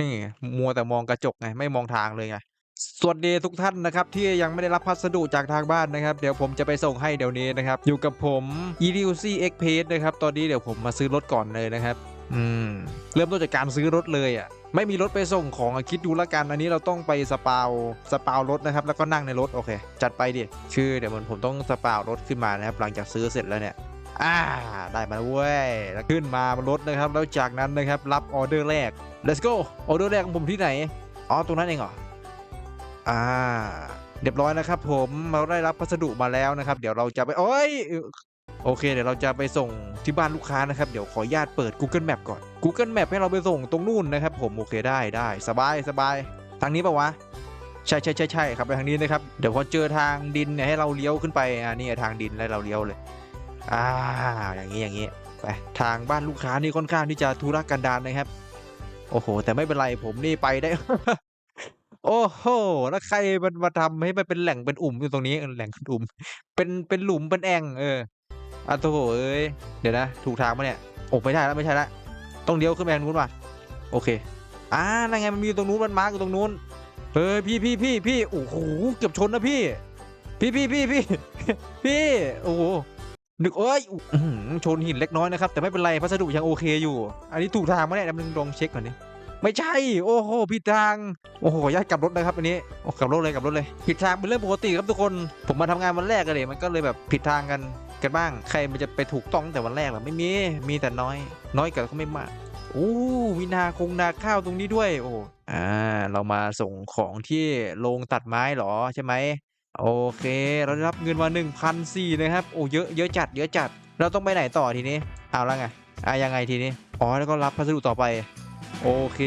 นี่มัวแต่มองกระจกไงไม่มองทางเลยไงสวัสดีทุกท่านนะครับที่ยังไม่ได้รับพัสดุจากทางบ้านนะครับเดี๋ยวผมจะไปส่งให้เดี๋ยวนี้นะครับ อยู่กับผม e d u c x p a c e นะครับตอนนี้เดี๋ยวผมมาซื้อรถก่อนเลยนะครับอืมเริ่มต้นจากการซื้อรถเลยอะไม่มีรถไปส่งของคิดดูละกันอันนี้เราต้องไปสปาวสปาวรถนะครับแล้วก็นั่งในรถโอเค จัดไปดิคือเดี๋ยวมันผมต้องสปาวรถขึ้นมานะครับหลังจากซื้อเสร็จแล้วเนี่ย อ่าได้มาแล้วเว้ยแล้วขึ้นมาบนรถนะครับ แล้วจากนั้นนะครับรับออเดอร์แรก let's go ออเดอร์แรกของผมที่ไหน อ๋อตรงนั้นเองเหรอ อ่า เรียบร้อยนะครับ ผมเราได้รับพัสดุมาแล้วนะครับ เดี๋ยวเราจะไปโอ้ยโอเค เดี๋ยวเราจะไปส่งที่บ้านลูกค้านะครับ เดี๋ยวขออนุญาตเปิด Google Map ก่อน Google Map ให้เราไปส่งตรงนู่นนะครับ ผมโอเคได้ได้สบายสบายทางนี้ปะวะใช่ใช่ใช่ใช่ครับไปทางนี้นะครับ เดี๋ยวพอเจอทางดินเนี่ยให้เราเลี้ยวขึ้นไปอ่านี่ทางดินแล้วเราเลี้ยวเลย อ่าอย่างนี้อย่างนี้ไปทางบ้านลูกค้านี่ค่อนข้างที่จะทุรกันดารนะครับ โอ้โห แต่ไม่เป็นไรผมนี่ไปได้ โอ้โหแล้วใครมันมาทำให้มันเป็นแหล่งเป็นอุ่มอยู่ตรงนี้แหล่งเป็นอุ่ม เป็นเป็นหลุมเป็นแอ่งเอออะโถเอ้ยเดี๋ยวนะถูกทางปะเนี่ยโอ้ไม่ได้แล้วไม่ใช่ละต้องเลี้ยวขึ้นไปทางนู้นว่ะโอเคอ่านั่นไงมันมีอยู่ตรงนู้นมันมาร์กอยู่ตรงนู้นเฮ้ยพี่พี่พี่พี่โอ้โหเกือบชนนะพี่ พี่พี่พี่พี่พี่โอ้โห นึกเอ้ยอื้อหือชนหินเล็กน้อยนะครับ แต่ไม่เป็นไรพัสดุยังโอเคอยู่ อันนี้ถูกทางไหมเนี่ยเดี๋ยวมึงลองเช็คก่อนดิไม่ใช่ โอ้โหผิดทาง โอ้โหญาติกลับรถนะครับอันนี้โอ้กลับรถเลยกลับรถเลย ผิดทางเป็นเรื่องปกติครับทุกคน ผมมาทำงานวันแรกกันเลยมันก็เลยแบบผิดทางกันกันบ้าง ใครมันจะไปถูกต้องแต่วันแรกหรอไม่มี มีแต่น้อย น้อยกับก็ไม่มากโอ้มีนาคงนาข้าวตรงนี้ด้วย โอ้อ่า เรามาส่งของที่โรงตัดไม้เหรอใช่ไหม โอเค เราได้รับเงินมา1,004นะครับ โอ้เยอะเยอะจัด เยอะจัด เราต้องไปไหนต่อทีนี้ เอาแล้วไงอะยังไงทีนี้ อ๋อ แล้วก็รับพัสดุต่อไป โอเค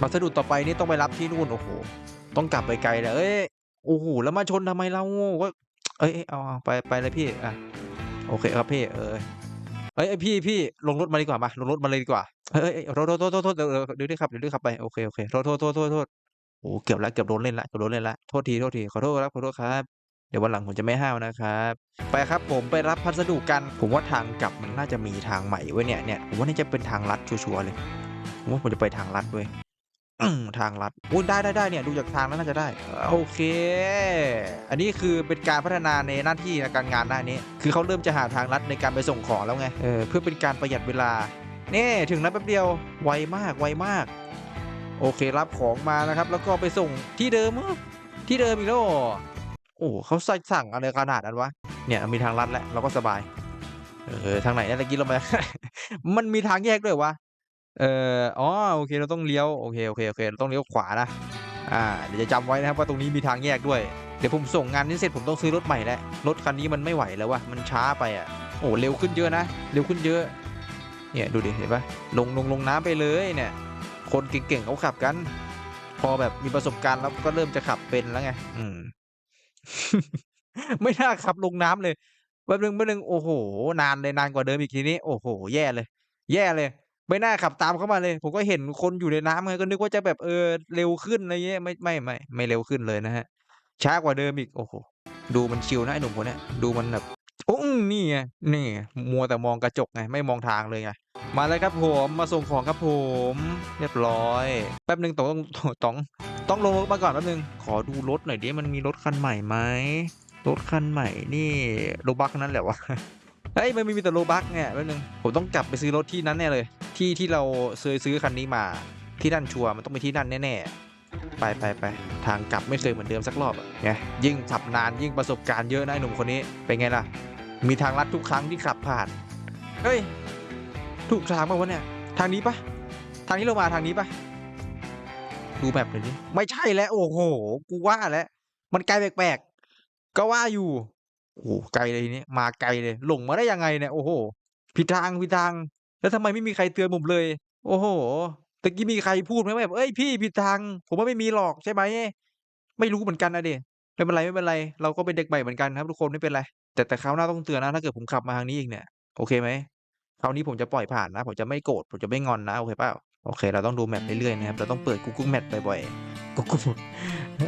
พัสดุต่อไปนี่ต้องไปรับที่นู่น โอ้โห ต้องกลับไปไกลเลยเอ้ย โอ้โห แล้วมาชนทำไมเราก็เอ้ยเอ้เอาเอาไปไปเลยพี่ อะ โอเคครับพี่ เออเอ้ยเอ้ยพี่พี่ลงรถมาดีกว่ามา ลงรถมาเลยดีกว่า เฮ้ยเอ้ยโทษโทษโทษโทษเดี๋ยวเดี๋ยวครับเดี๋ยวขับไป โอเคโอเคโทษโทษโทษโทษ โอ้เกือบแล้วเกือบโดนเล่นละเกือบโดนเล่นละโทษทีโทษทีขอโทษครับขอโทษครับเดี๋ยววันหลังผมจะไม่ห้าวนะครับ ไปครับผมไปรับพัสดุกัน ผมว่าทางกลับมันน่าจะมีทางใหม่ไว้เนี่ยเนี่ยผมว่านี่จะเป็นทางลัดชัวร์ๆเลยผมว่าผมจะไปทางลัดเว้ยทางลัดอุ้ยได้ได้ได้เนี่ยดูจากทางแล้วน่าจะได้ โอเค อันนี้คือเป็นการพัฒนาในหน้าที่การงานหน้านี้ คือเขาเริ่มจะหาทางลัดในการไปส่งของแล้วไงเออเพื่อเป็นการประหยัดเวลานี่ถึงแล้วแป๊บเดียวไวมากไวมาก โอเครับของมานะครับ แล้วก็ไปส่งที่เดิมที่เดิมอีกแล้วโอ้เขาใส่สั่งอะไรขนาดนั้นวะเนี่ยมีทางลัดแล้วเราก็สบาย เออทางไหนเนี่ยตะกี้เรามา มันมีทางแยกด้วยวะเอออ๋อโอเคเราต้องเลี้ยวโอเคโอเคโอเคเราต้องเลี้ยวขวานะอ่าเดี๋ยวจะจำไว้นะครับว่าตรงนี้มีทางแยกด้วยเดี๋ยวผมส่งงานนี้เสร็จผมต้องซื้อรถใหม่แล้วรถคันนี้มันไม่ไหวแล้ววะมันช้าไปอะโอ้เร็วขึ้นเยอะนะเร็วขึ้นเยอะเนี่ยดูดิเห็นปะลงลงลงน้ำไปเลยเนี่ย คนเก่งๆเขาขับกัน พอแบบมีประสบการณ์แล้วก็เริ่มจะขับเป็นแล้วไง อืม ไม่น่าขับลงน้ำเลยแป๊บนึงแป๊บนึงโอ้โห นานเลยนานกว่าเดิมอีกทีนี้ โอ้โห แย่เลย แย่เลย ไม่น่าขับตามเข้ามาเลย ผมก็เห็นคนอยู่ในน้ำไงก็นึกว่าจะแบบเออเร็วขึ้นอะไรเงี้ยไม่ไม่ไม่ไม่เร็วขึ้นเลยนะฮะช้ากว่าเดิมอีกโอ้โหดูมันชิวนะไอ้หนุ่มคนนี้ดูมันแบบ โอ้ นี่ไง นี่ไงมัวแต่มองกระจกไง ไม่มองทางเลยไง มาเลยครับผม มาส่งของครับผม เรียบร้อย แป๊บหนึ่งต้องต้องต้องต้องลงรถมาก่อนแป๊บหนึ่งขอดูรถหน่อยดิ มันมีรถคันใหม่ไหม รถคันใหม่นี่โรบักนั่นแหละวะ เฮ้ย มันมีแต่โลบักเนี่ยแป๊บหนึ่งผมต้องกลับไปซื้อรถที่นั้นแน่เลย ที่ที่เราเคยซื้อคันนี้มา ที่นั่นชัวร์มันต้องไปที่นั่นแน่ๆ ไปไปไปทางกลับไม่เคยเหมือนเดิมสักรอบอะไงยิ่งขับนานยิ่งประสบการณ์เยอะนะหนุ่มคนนี้เป็นไงล่ะ มีทางลัดทุกครั้งที่ขับผ่านเฮ้ยถูกทางป่าวะเนี่ยทางนี้ปะทางนี้เรามาทางนี้ปะดูแบบหน่อยดิไม่ใช่แล้วโอ้โหกูว่าแล้วมันไกลแปลกๆก็ว่าอยู่โอ้ไกลเลยนี้มาไกลเลยหลงมาได้ยังไงเนี่ยโอ้โหผิดทางผิดทาง แล้วทำไมไม่มีใครเตือนผมเลย โอ้โห ตะกี้มีใครพูดไหมว่าแบบเอ้ยพี่ผิดทาง ผมว่าไม่มีหรอกใช่ไหมไม่รู้เหมือนกันนะเด็ไม่เป็นไรไม่เป็นไร เราก็เป็นเด็กใหม่เหมือนกันครับทุกคนไม่เป็นไร แต่แต่คราวหน้าต้องเตือนนะถ้าเกิดผมขับมาทางนี้อีกเนี่ยโอเคไหมคราวนี้ผมจะปล่อยผ่านนะ ผมจะไม่โกรธผมจะไม่งอนนะโอเคเปล่าโอเค เราต้องดูแมปเรื่อยๆนะครับเราต้องเปิด Google Map บ่อยๆ Google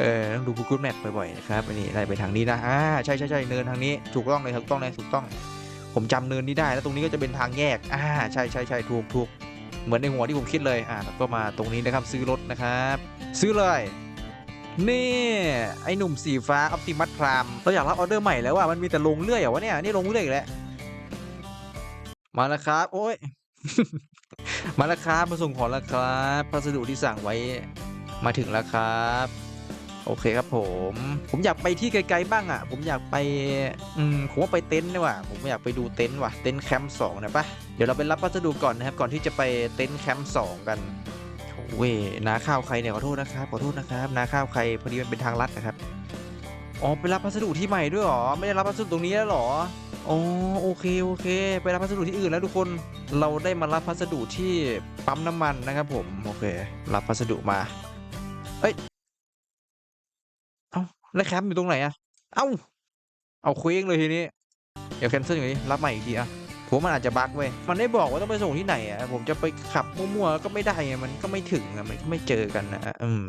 เออต้องดู Google Map บ่อยๆนะครับอันนี้ได้ไปทางนี้นะอ่าใช่ใช่ใช่เนินทางนี้ถูกต้องเลยถูกต้องเลยถูกต้อง ผมจำเนินนี้ได้แล้วตรงนี้ก็จะเป็นทางแยกอ่าใช่ใช่ใช่ถูกถูก เหมือนในหัวที่ผมคิดเลยอ่าก็มาตรงนี้นะครับซื้อรถนะครับ ซื้อเลยนี่ไอ้หนุ่มสีฟ้าอัปติมัสพรามเราอยากรับออเดอร์ใหม่แล้วว่ามันมีแต่ลงเรื่อยเหรอวะเนี่ยนี่ลงเรื่อยอีกแล้วมาแล้วครับ โอ้ยมาแล้วครับมาส่งของแล้วครับพัสดุที่สั่งไว้มาถึงแล้วครับ โอเคครับผม ผมอยากไปที่ไกลๆบ้างอะ ผมอยากไป อืม ผมว่าไปเต็นท์ดีกว่า ผมอยากไปดูเต็นท์ว่ะ เต็นท์แคมป์สองนะปะเดี๋ยวเราไปรับพัสดุก่อนนะครับ ก่อนที่จะไปเต็นท์แคมป์สองกันเว้ยนาข้าวใครเนี่ยขอโทษนะครับ ขอโทษนะครับ นาข้าวใครพอดีมันเป็นทางลัดนะครับ อ๋อ ไปรับพัสดุที่ใหม่ด้วยเหรอ ไม่ได้รับพัสดุตรงนี้แล้วเหรอ อ๋อ โอเค โอเค ไปรับพัสดุที่อื่นแล้วทุกคน เราได้มารับพัสดุที่ปั๊มน้ำมันนะครับผม โอเค รับพัสดุมาเอ้ย แล้วแคมป์อยู่ตรงไหนอะเอ้า เอาเคว้งเลยทีนี้ เดี๋ยวแคนเซิลอย่างนี้ รับใหม่อีกทีอะผมมันอาจจะบั๊กเว้ย มันได้บอกว่าต้องไปส่งที่ไหนอะผมจะไปขับมั่วๆก็ไม่ได้อะมันก็ไม่ถึงอะมันก็ไม่เจอกันนะอืม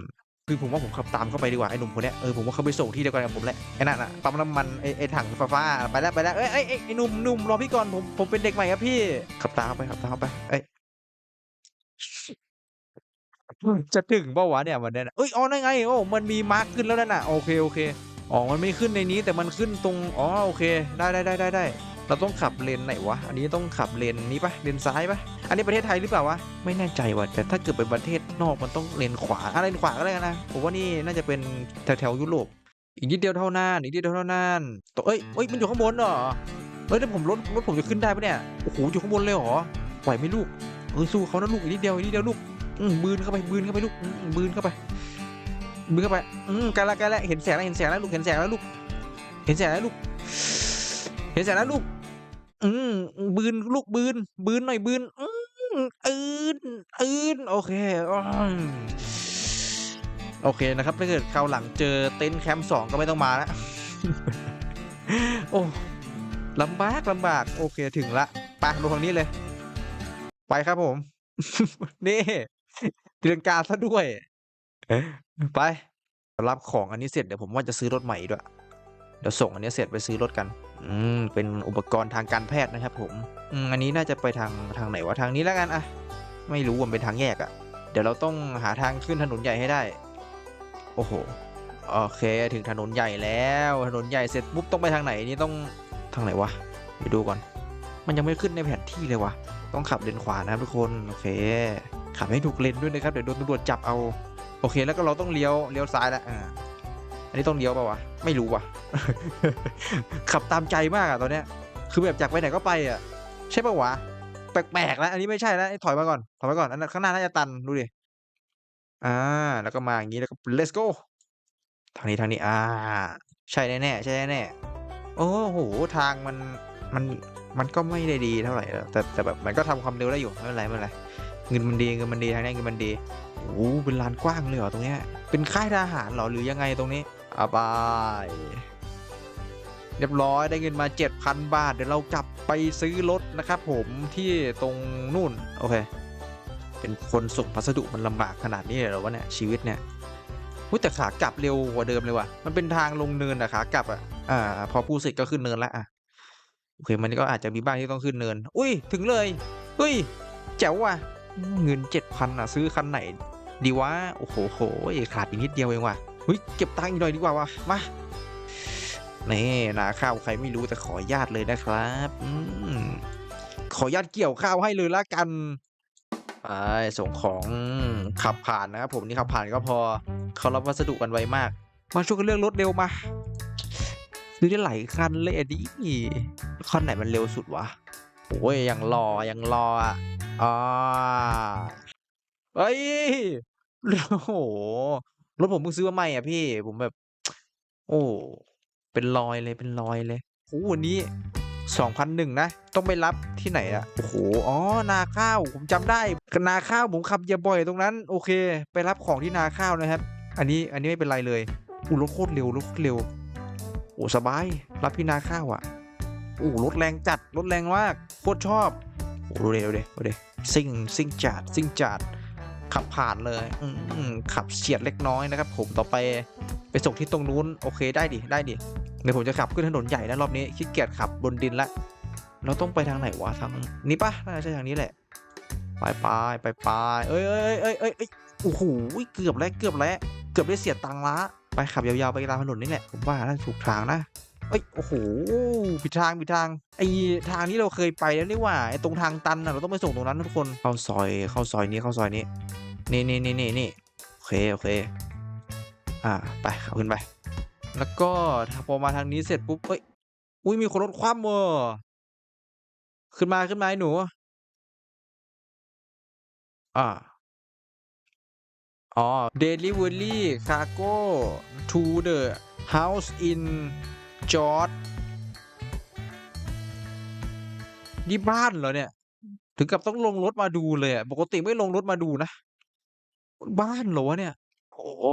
คือผมว่าผมขับตามเข้าไปดีกว่าไอ้หนุ่มคนนี้เออผมว่าเขาไปส่งที่เดียวกันกับผมแหละไอ้นั่นอะปั๊มน้ำมันไอ้ไอ้ถังฟ้าไปแล้วไปแล้วเอ้ยเอ้ยเอ้ยไอ้หนุ่มหนุ่มรอพี่ก่อนผมผมเป็นเด็กใหม่ครับพี่ขับตามเข้าไปขับตามเข้าไปเอ้ย จะถึงเปล่าวะเนี่ยวันเนี้ยนะเอ้ยอ๋อนั่นไงโอ้มันมีมาร์คขึ้นแล้วนั่นน่ะโอเคโอเคอ๋อมันไม่ขึ้นในนี้แต่มันขึ้นตรงอ๋อโอเค ได้ได้ได้ได้ได้เราต้องขับเลนไหนวะอันนี้ต้องขับเลนนี้ปะเลนซ้ายปะอันนี้ประเทศไทยหรือเปล่าวะไม่แน่ใจว่ะแต่ถ้าเกิดเป็นประเทศนอกมันต้องเลนขวาอะไรเลนขวาก็ได้นะผมว่านี่น่าจะเป็นแถวแถวยุโรปอีกนิดเดียวเท่านั้นอีกนิดเดียวเท่านั้นตัวเอ้ยเอ้ยมันอยู่ข้างบนเหรอเฮ้ยถ้าผมรถรถผมจะขึ้นได้ปะเนี่ยโอ้โหอยู่ข้างบนเลยเหรอไหวไหมลูกเออสู้เขานะลูกอีกนิดเดียวอีกนิดเดียวลูก บืนเข้าไปบืนเข้าไปลูกบืนเข้าไปบืนเข้าไปอืมกันละกันละเห็นแสงแล้วเห็นแสงแล้วลูกเห็นแสงแล้วลูก เห็นแสงแล้วลูก เห็นแสงแล้วลูก อืมบืนลูกบืนบืนหน่อยบืนอืมอืนอืนโอเคอืมโอเคนะครับถ้าเกิดคราวหลังเจอเต็นท์แคมป์สองก็ไม่ต้องมาแล้วโอ้ลำบากลำบาก โอเคถึงละไปลงทางนี้เลย ไปครับผม นี่ ตือนการซะด้วย ไปรับของอันนี้เสร็จเดี๋ยวผมว่าจะซื้อรถใหม่ด้วย เดี๋ยวส่งอันนี้เสร็จไปซื้อรถกัน อืม เป็นอุปกรณ์ทางการแพทย์นะครับ ผม อืม อันนี้น่าจะไปทางทางไหนวะทางนี้แล้วกันอะไม่รู้ว่ามันเป็นทางแยกอะเดี๋ยวเราต้องหาทางขึ้นถนนใหญ่ให้ได้ โอ้โห โอเค ถึงถนนใหญ่แล้ว ถนนใหญ่เสร็จปุ๊บต้องไปทางไหนนี่ต้องทางไหนวะเดี๋ยวดูก่อน มันยังไม่ขึ้นในแผนที่เลยวะต้องขับเลนขวานะครับทุกคน โอเค ขับให้ถูกเลนด้วยนะครับเดี๋ยวโดนตำรวจจับเอาโอเคแล้วก็เราต้องเลี้ยวเลี้ยวซ้ายแล้วอ่าอันนี้ต้องเลี้ยวเปล่าวะไม่รู้ว่ะ ขับตามใจมากอะตอนเนี้ย คือแบบอยากไปไหนก็ไปอะใช่ปะวะแปลกๆแล้วอันนี้ไม่ใช่แล้วถอยมาก่อนถอยมาก่อนอันนั้นข้างหน้าน่าจะตันดูดิอ่า แล้วก็มาอย่างนี้แล้วก็ let's go ทางนี้ทางนี้อ่า ใช่แน่ๆใช่แน่ๆโอ้โหทางมันมันมันก็ไม่ได้ดีเท่าไหร่แล้วแต่แต่แบบมันก็ทำความเร็วได้อยู่ไม่เป็นไรไม่เป็นไร เงินมันดีเงินมันดีทางนี้เงินมันดีโอ้เป็นลานกว้างเลยเหรอตรงเนี้ยเป็นค่ายทหารเหรอหรือยังไงตรงนี้อาบายเรียบร้อยได้เงินมา 7,000 บาท เดี๋ยวเรากลับไปซื้อรถนะครับผมที่ตรงนู่นโอเคเป็นคนส่งพัสดุมันลำบากขนาดนี้เลยหรอวะเนี่ยชีวิตเนี่ยอุ๊ยแต่ขากลับเร็วกว่าเดิมเลยว่ะมันเป็นทางลงเนินอะขากลับอะอ่า พอพูดเสร็จก็ขึ้นเนินละอะโอเคมันก็อาจจะมีบ้างที่ต้องขึ้นเนิน อุ้ยถึงเลยเฮ้ยแจ๋วว่ะ เงินเจ็ดพันอะซื้อคันไหน ดีวะโอ้โหโหขาดอีกนิดเดียวเองว่ะเฮ้ยเก็บตังค์อีกหน่อยดีกว่าวะมานี่นาข้าวใครไม่รู้แต่ขอญาตเลยนะครับอขอญาตเกี่ยวข้าวให้เลยละกันไปส่งของขับผ่านนะครับผมนี่ขับผ่านก็พอเขารับวัสดุกันไวมาก มาช่วยกันเลือกรถเร็วมาซื้อได้หลายคันเลยอะดิคันไหนมันเร็วสุดวะ โอ้ยยังรอยังรออะอ่าเฮ้ยโอ้โหรถผมเพิ่งซื้อมาใหม่อะพี่ ผมแบบ โอ้ เป็นรอยเลยเป็นรอยเลยโอ้วันนี้สองพันหนึ่งนะ ต้องไปรับที่ไหนอะ โอ้โห อ๋อ นาข้าว ผมจำได้ นาข้าวผมขับเยียบบ่อยตรงนั้น โอเค ไปรับของที่นาข้าวนะครับ อันนี้ อันนี้ไม่เป็นไรเลยอู้รถโคตรเร็วรถโคตรเร็ว โอ้ สบาย รับที่นาข้าวอะ อ้รถแรงจัดรถแรงมากโคตรชอบโอ้ดูเร็วเดดูเดซิ่งซิ่งจัดซิ่งจัดขับผ่านเลยอืขับเฉียดเล็กน้อยนะครับ ผมต่อไปไปส่งที่ตรงนู้นโอเคได้ดิได้ดิเดี๋ยวผมจะขับขึ้นถนนใหญ่แล้วรอบนี้ขี้เกียจขับบนดินละเราต้องไปทางไหนวะทางนี้ปะน่าจะใช่ทางนี้แหละไปไปไปไปเอ้ยเอ้ยเอ้ยเอ้ยเอ้ยโอ้โหเกือบแล้วเกือบแล้วเกือบได้เสียตังค์ละไปขับยาวๆไปตามถนนนี่แหละผมว่าน่าจะถูกทางนะ เอ้ยโอ้โหผิดทางผิดทางไอทางนี้เราเคยไปแล้วนี่ว่าไอตรงทางตันน่ะเราต้องไปส่งตรงนั้นทุกคนเข้าซอยเข้าซอยนี้เข้าซอยนี้นี่นี่นี่นี่นี่โอเคโอเค อ่าไปขับขึ้นไป แล้วก็ถ้าพอมาทางนี้เสร็จปุ๊บเอ้ยอุ้ยมีคนรถคว่ำเวอขึ้นมาขึ้นมาไอ้หนู อ่าอ๋อ Delivery Cargo to the house in George นี่บ้านเหรอเนี่ย ถึงกับต้องลงรถมาดูเลยอะปกติไม่ลงรถมาดูนะ บ้านเหรอวะเนี่ย โอ้โห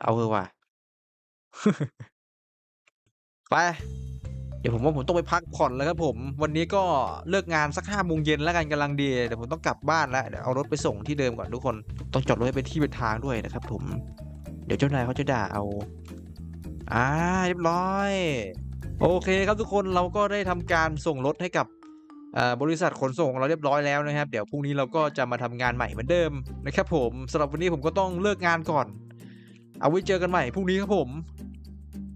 เอาเถอะว่ะ ไป เดี๋ยวผมว่าผมต้องไปพักผ่อนแล้วครับผม วันนี้ก็เลิกงานสักห้าโมงเย็นแล้วกันกำลังดี เดี๋ยวผมต้องกลับบ้านแล้ว เดี๋ยวเอารถไปส่งที่เดิมก่อนทุกคน ต้องจอดรถให้เป็นที่เป็นทางด้วยนะครับผม เดี๋ยวเจ้านายเขาจะด่าเอา อ่าเรียบร้อย โอเคครับทุกคนเราก็ได้ทำการส่งรถให้กับบริษัทขนส่งของเราเรียบร้อยแล้วนะครับ เดี๋ยวพรุ่งนี้เราก็จะมาทำงานใหม่เหมือนเดิมนะครับผมสำหรับวันนี้ผมก็ต้องเลิกงานก่อน เอาไว้เจอกันใหม่พรุ่งนี้ครับผม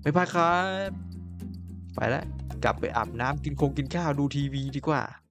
บ๊ายบายครับ ไปแล้วกลับไปอาบน้ำกินคงกินข้าวดูทีวีดีกว่า